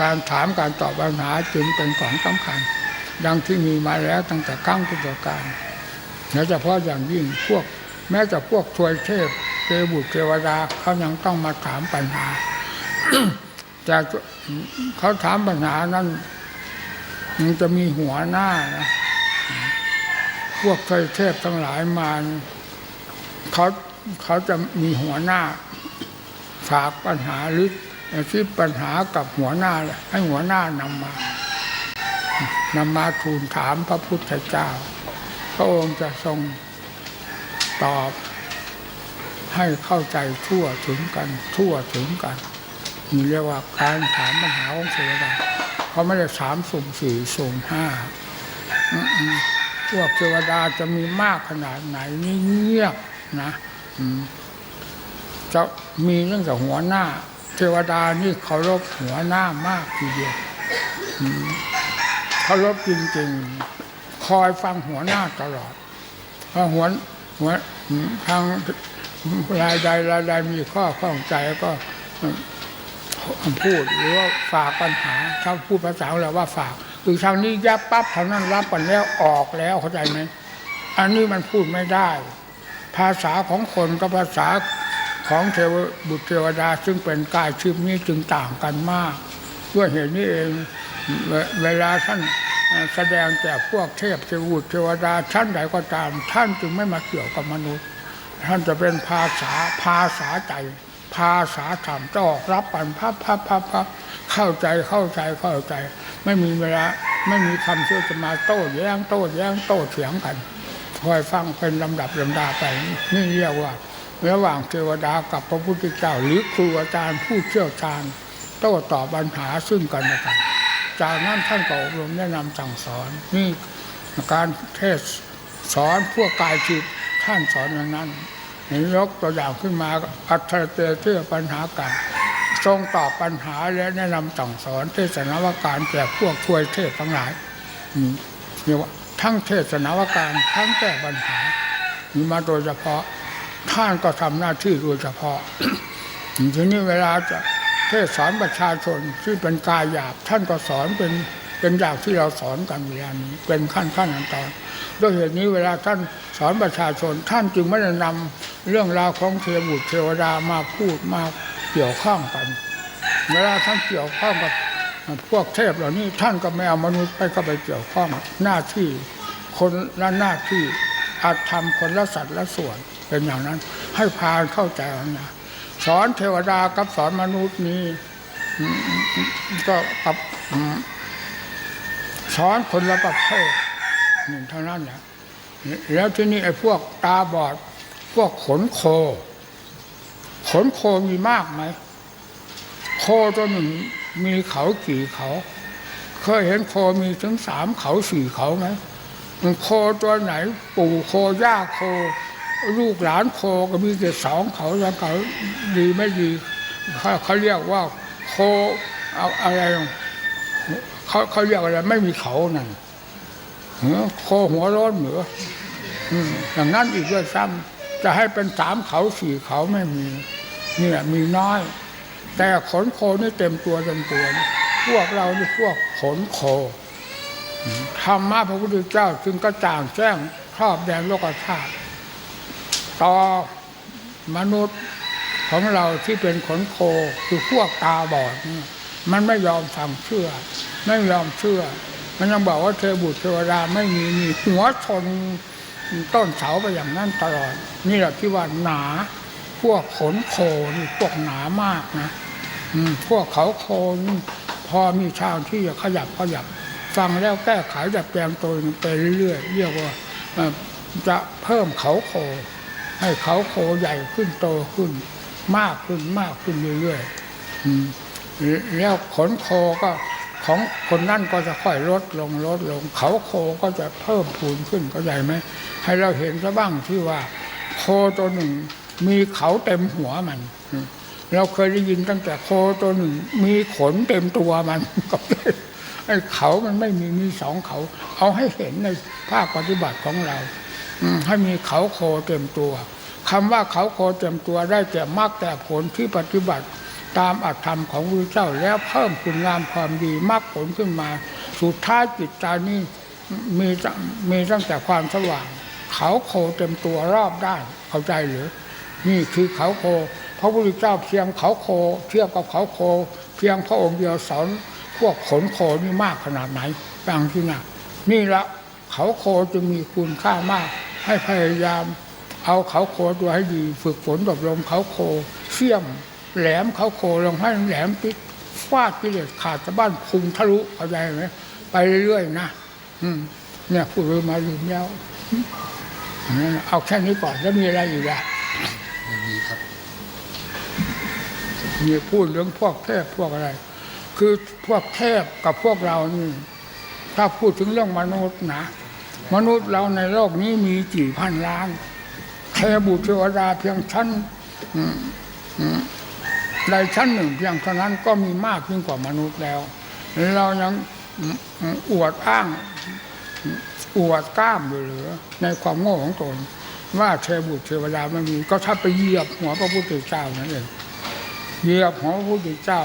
การถามการตอบปัญหาจึงเป็นของสำคัญ ดังที่มีมาแล้วตั้งแต่ครั้งพุทธกาลโดยเฉพาะอย่างยิ่งพวก แม้แต่พวกทวยเทพเทบุตรเทวดาเขายังต้องมาถามปัญหาแต่เขาถามปัญหานั้นมันจะมีหัวหน้านะพวกทวยเทพทั้งหลายมาเขาเขาจะมีหัวหน้า ฝากปัญหาหรือ ที่ปัญหากับหัวหน้าเลยให้หัวหน้านำมานำมาทูลถามพระพุทธเจ้า พระองค์จะทรงตอบให้เข้าใจทั่วถึงกัน ทั่วถึงกันนี่เรียกว่าการถามปัญหาของเทวดาเขาไม่ได้ถามสุ่มสี่สุ่มห้าพวกเทวดาจะมีมากขนาดไหนนี่เงียบนะจะมีเรื่องจากหัวหน้า เทวดานี่เคารพหัวหน้ามากทีเดียวเคารพจริงๆ คอยฟังหัวหน้าตลอดพราะหัวหัวทางรายใดรายใดมีข้อข้องใจก็พูดหรือว่าฝากปัญหาถ้าพูดภาษาเราว่าฝากคือทางนี้ยับปั๊บทางนั้นรับกันแล้วออกแล้วเข้าใจไหมอันนี้มันพูดไม่ได้ ภาษาของคนกับภาษา ของเทวบุตรเทวดาซึ่งเป็นกายชิพนี้จึงต่างกันมาก ด้วยเหตุนี้เองเวเวลาท่านแสดงแก่พวกเทพเทวบุตรเทวดาท่านใดก็ตาม ท่านจึงไม่มาเกี่ยวกับมนุษย์ ท่านจะเป็นภาษาภาษาใจภาษาธรรมจะออกรับปันพับพับพับพับเข้าใจเข้าใจเข้าใจ ไม่มีเวลาไม่มีคำที่จะมาโต้แย้งโต้แย้งโต้เถียงกันคอยฟังเป็นลำดับลำดาไปนี่เรียกว่า ระหว่างเทวดากับพระพุทธเจ้าหรือครูอาจารย์ผู้เชี่ยวชาญโต้ตอบปัญหาซึ่งกันและกัน จากนั้นท่านก็อบรมแนะนำสั่งสอนนี่การเทศสอนพวกกายจิตท่านสอนอย่างนั้นนี่ยกตัวอย่างขึ้นมาอัตเตเทือปัญหาการทรงตอบปัญหาและแนะนำสั่งสอนเทศนาวการแก่พวกช่วยเทศทั้งหลายนี่ว่าทั้งเทศนาวการทั้งแก้ปัญหามีมาโดยเฉพาะ ท่านก็ทำหน้าที่โดยเฉพาะทีนี้เวลาจะเทศสอนประชาชนที่เป็นกายหยาบท่านก็สอนเป็นเป็นอย่างที่เราสอนกันเวลานี้เป็นขั้นขั้นตอนตอนด้วยเหตุนี้เวลาท่านสอนประชาชน ท่านจึงไม่ได้นำเรื่องราวของเทวบุตรเทวดามาพูดมาเกี่ยวข้องกันเวลาท่านเกี่ยวข้องกับพวกเทพเหล่านี้ท่านก็ไม่เอามนุษย์ไปเข้าไปเกี่ยวข้องหน้าที่คนละหน้าที่อาจทำคนละสัตว์ละส่วน เป็นอย่างนั้น ให้พาเข้าใจนะสอนเทวดากับสอนมนุษย์นี้ก็กับสอนคนละประเภทนี่เท่านั้นแหละแล้วที่นี่ไอ้พวกตาบอด พวกขนโค ขนโคมีมากไหมโคตัวหนึ่งมีเขากี่เขา เคยเห็นโคมีถึงสามเขาสี่เขาไหมโคตัวไหน ปู่โคย่าโค ลูกหลานโคก็มีแต่สองเขาแล้วเขาดีไม่ดีเขาเขาเรียกว่าโคเอาอะไรเขาเขาเรียกอะไรไม่มีเขานั่นโคหัวร้อนเหนืออย่างนั้นอีกด้วยซ้ำจะให้เป็นสามเขาสี่เขาไม่มีเนี่ยมีน้อย แต่ขนโคนี่เต็มตัวเต็มตัวพวกเรานี่พวกขนโคธรรมะพระพุทธเจ้าจึงกระจ่างแจ้งครอบแดนโลกธาตุ ต่อมนุษย์ของเราที่เป็นขนโคคือพวกตาบอดมันไม่ยอมฟังเชื่อ ไม่ยอมเชื่อ มันยังบอกว่าเทวบุตรเทวดาไม่มีมีหัวชนต้นเสาไปอย่างนั้นตลอด นี่แหละที่ว่าหนา พวกขนโคนี่พวกหนามากนะอืพวกเขาโคนพอมีชาวที่จะขยับขยับ ฟังแล้วแก้ไขดัดแปลงตัวเองไปเรื่อยๆเรียกว่าจะเพิ่มเขาโค ให้เขาโคใหญ่ขึ้นโตขึ้น มากขึ้นมากขึ้นเรื่อยๆอืมแล้วขนโคก็ของคนนั่นก็จะค่อยลดลงลดลง เขาโคก็จะเพิ่มพูนขึ้นเข้าใจไหมให้เราเห็นซะบ้างที่ว่า โคตัวหนึ่ง มีเขาเต็มหัวมัน เราเคยได้ยินตั้งแต่โคตัวหนึ่ง มีขนเต็มตัวมันก็ไอ้เขามันไม่มีมีสองเขา เอาให้เห็นในภาคปฏิบัติของเรา ให้มีเขาโคเต็มตัวคำว่าเขาโคเต็มตัวได้แต่มากแต่ผลที่ปฏิบัติตามอัตธรรมของพระเจ้าแล้วเพิ่มคุณงามความดีมรรคผลขึ้นมา สุดท้ายจิตใจนี่มีตั้งมีตั้งแต่ความสว่าง เขาโคเต็มตัวรอบด้านเข้าใจหรือนี่คือเขาโคพระพุทธเจ้าเพียงเขาโคเทียบกับเขาโค เพียงพระองค์เดียวสอนพวกขนโคนี่มากขนาดไหนฟังที่น่ะนี่ละเขาโคจึงมีคุณค่ามาก ให้พยายามเอาเขาโคตัวให้ดี ฝึกฝนอบรมเขาโคเสี่ยม แหลมเขาโคลงให้แหลมปิดฟาดกิเลสขาดสะบ้านพุงทะลุเข้าใจไหมไปเรื่อยๆนะอืมเนี่ยพูดไปมาลืมแล้วอันนั้นเอาแค่นี้ก่อนแล้วมีอะไรอีกล่ะไม่มีครับ มีพูดเรื่องพวกเทพพวกอะไร คือพวกเทพกับพวกเรานี่ถ้าพูดถึงเรื่องมนุษย์นะ มนุษย์เราในโลกนี้มีกี่พันล้านเทบุตรเทวดาเพียงชั้นใดชั้นหนึ่งเพียงเท่านั้นก็มีมากยิ่งกว่ามนุษย์แล้ว เรายังอวดอ้างอวดกล้ามอยู่หรือในความโง่ของตนว่าเทบุตรเทวดาไม่มีก็ถ้าไปเหยียบหัวพระพุทธเจ้านั่นเองเหยียบของพระพุทธเจ้า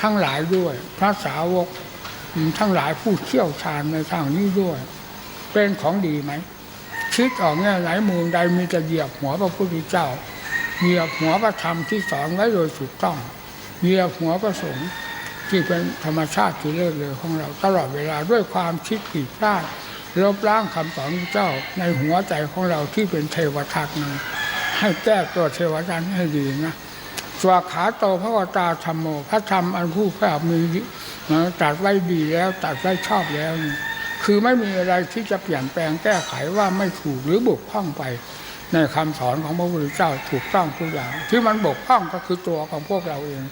ทั้งหลายด้วย พระสาวกทั้งหลายผู้เชี่ยวชาญในทางนี้ด้วย เป็นของดีไหมคิดออกแง่ไหนมุมใดมีแต่เหยียบหัวพระพุทธเจ้า เหยียบหัวพระธรรมที่สอนไว้โดยถูกต้องเหยียบหัวพระสงฆ์ที่เป็นธรรมชาติที่เลิศเลยของเราตลอดเวลาด้วยความคิดผิดพลาดลบล้างคำสอนเจ้าในหัวใจของเราที่เป็นเทวทัตนั้นให้แก้ตัวเทวทัตให้ดีนะสวากขาโตพระวตาธรรมโมพระธรรมอันผู้แผ่มีนะตัดไว้ดีแล้วตัดไว้ชอบแล้วนี่ คือไม่มีอะไรที่จะเปลี่ยนแปลงแก้ไขว่าไม่ถูกหรือบกพร่องไป ในคำสอนของพระพุทธเจ้าถูกต้องทุกอย่าง ที่มันบกพร่องก็คือตัวของพวกเราเอง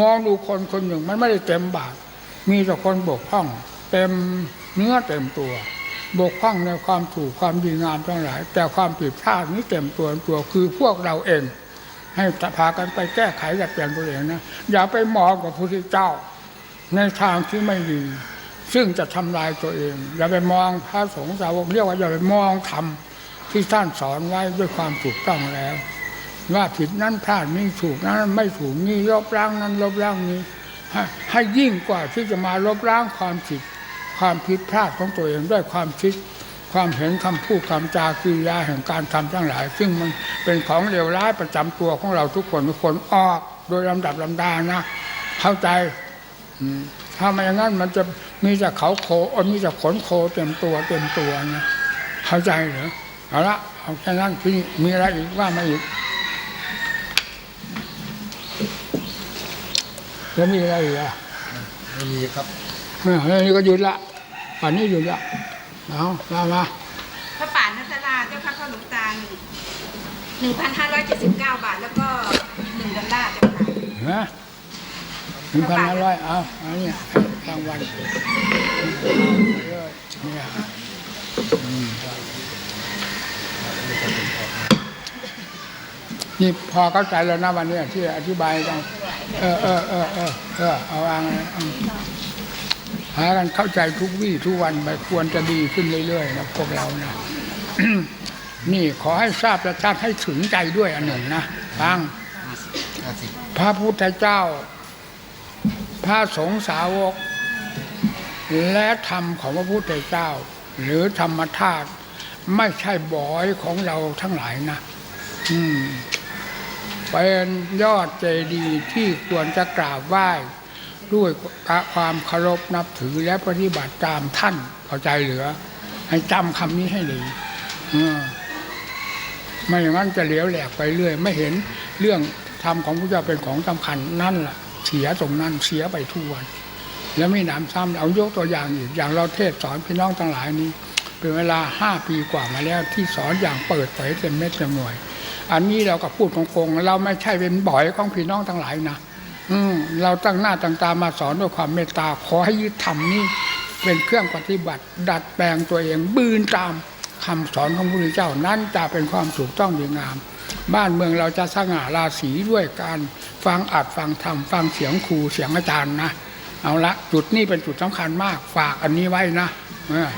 มองดูคนคนหนึ่งมันไม่ได้เต็มบาทมีแต่คนบกพร่อง เต็มเนื้อเต็มตัว บกพร่องในความถูกความดีงามทั้งหลาย แต่ความผิดพลาดนี้เต็มตัวตัวคือพวกเราเอง ให้พากันไปแก้ไขและเปลี่ยนตัวเองนะอย่าไปมองกับพระพุทธเจ้า ในทางที่ไม่ดี ซึ่งจะทำลายตัวเอง อย่าไปมองพระสงฆ์สาวกเรียกว่าอย่าไปมองธรรมที่ท่านสอนไว้ด้วยความถูกต้องแล้ว ว่าผิดนั้นพลาดนี่ถูกนั้นไม่ถูกนี่ลบล้างนั้นลบล้างนี้ให้ยิ่งกว่าที่จะมาลบล้างความผิด ความผิดพลาดของตัวเองด้วยความคิดความเห็นคำพูดคำจากิริยาแห่งการทำทั้งหลาย ซึ่งมันเป็นของเลวร้ายประจำตัวของเราทุกคนทุกคนออก โดยลำดับลำดานะ เข้าใจถ้าไม่อย่างนั้นมันจะ มีแต่เขาโคเอ่อมีแต่ขนโคเต็มตัวเต็มตัวนะเข้าใจเหรอเอาละเอาแค่นั้นที่นี่มีอะไรอีกว่ามาอีกแล้วมีอะไรอีกอะไม่มีครับเออแล้วนี่ก็หยุดละป่านนี้หยุดละเอามามาพระป่านนัสราเจ้าค่ะพ่อหลวงตาหนึ่งพันห้าร้อยเจ็ดสิบเก้าบาทแล้วก็หนึ่งดอลลาร์เจ้าค่ะฮะ หนึ่งพันห้าร้อยเอาอันนี้รางวัลเนี่ยอืมนี่พอเข้าใจแล้วนะวันนี้ที่อธิบายกันเออเออเออเออเออเอาวางเลยอืมหากันเข้าใจทุกวี่ทุกวันไปควรจะดีขึ้นเรื่อยๆนะพวกเรานะนี่ขอให้ทราบและชัดให้ถึงใจด้วยอันหนึ่งนะฟังห้าสิบพระพุทธเจ้า พระสงฆ์สาวก และธรรมของพระพุทธเจ้า หรือธรรมธาตุไม่ใช่บอยของเราทั้งหลายนะอืมเป็นยอดเจดีย์ที่ควรจะกราบไหว้ด้วยความเคารพนับถือและปฏิบัติตามท่านเข้าใจเหลือ ให้จำคำนี้ให้ดีไม่อย่างนั้นจะเหลียวแหลกไปเรื่อย ไม่เห็นเรื่องธรรมของพระเจ้าเป็นของสำคัญนั่นแหละ เสียตรงนั้นเสียไปทุกวัน แล้วไม่หนำซ้ำเอายกตัวอย่างอีกอย่างเราเทศสอนพี่น้องทั้งหลายนี้ เป็นเวลาห้าปีกว่ามาแล้วที่สอนอย่างเปิดเผยเต็มเม็ดเต็มหน่วย อันนี้เราก็พูดตรงๆเราไม่ใช่เป็นบ่อยของพี่น้องทั้งหลายนะอืมเราตั้งหน้าตั้งตามาสอนด้วยความเมตตาขอให้ยึดธรรมนี้เป็นเครื่องปฏิบัติ ดัดแปลงตัวเองบืนตามคำสอนของพระพุทธเจ้านั้นจะเป็นความถูกต้องดีงาม บ้านเมืองเราจะสง่าราศีด้วยการฟังอัดฟังธรรมฟังเสียงครูเสียงอาจารย์นะ เอาละจุดนี้เป็นจุดสำคัญมากฝากอันนี้ไว้นะเออ